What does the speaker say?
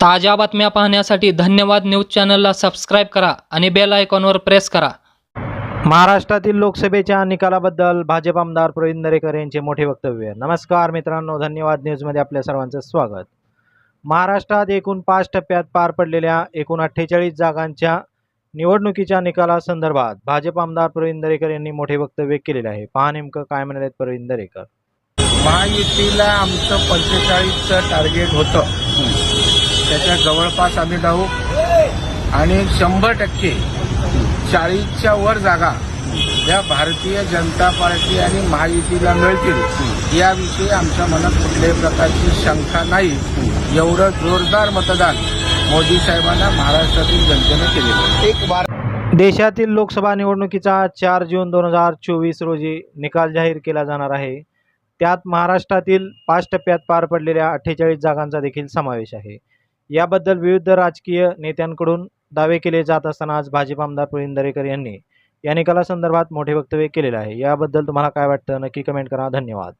ताज्या बातम्या पाहण्यासाठी धन्यवाद न्यूज चॅनलला सबस्क्राईब करा आणि बेल आयकॉनवर प्रेस करा. महाराष्ट्रातील लोकसभेच्या निकालाबद्दल भाजप आमदार प्रवीण दरेकर यांचे मोठे वक्तव्य. नमस्कार मित्रांनो धन्यवाद न्यूजमध्ये आपल्या सर्वांचं स्वागत. महाराष्ट्रात एकूण पाच टप्प्यात पार पडलेल्या एकूण अठ्ठेचाळीस जागांच्या निवडणुकीच्या निकालासंदर्भात भाजप आमदार प्रवीण दरेकर यांनी मोठे वक्तव्य केलेले आहे. पहा नेमकं काय म्हणाले प्रवीण दरेकर. महायुतीला आमचं पंचेचाळीसचं टार्गेट होतं. त्याच्या जवळपास आम्ही राहू आणि शंभर टक्के चाळीसच्या वर जागा या भारतीय जनता पार्टी आणि महायुतीला मिळतील. याविषयी आमच्या मनात कुठल्याही प्रकारची शंका नाही. एवढं जोरदार मतदान मोदी साहेबांना महाराष्ट्रातील जनतेनं केलेलं आहे. देशातील लोकसभा निवडणुकीचा चार जून दोन हजार चोवीस रोजी निकाल जाहीर केला जाणार आहे. त्यात महाराष्ट्रातील पाच टप्प्यात पार पडलेल्या अठ्ठेचाळीस जागांचा देखील समावेश आहे. याबद्दल विविध राजकीय नेत्यांकडून दावे केले जात असताना आज भाजप आमदार प्रवीण दरेकर यांनी या निकालासंदर्भात मोठे वक्तव्य केलेले आहे. याबद्दल तुम्हाला काय वाटतं? नक्की कमेंट करा. धन्यवाद.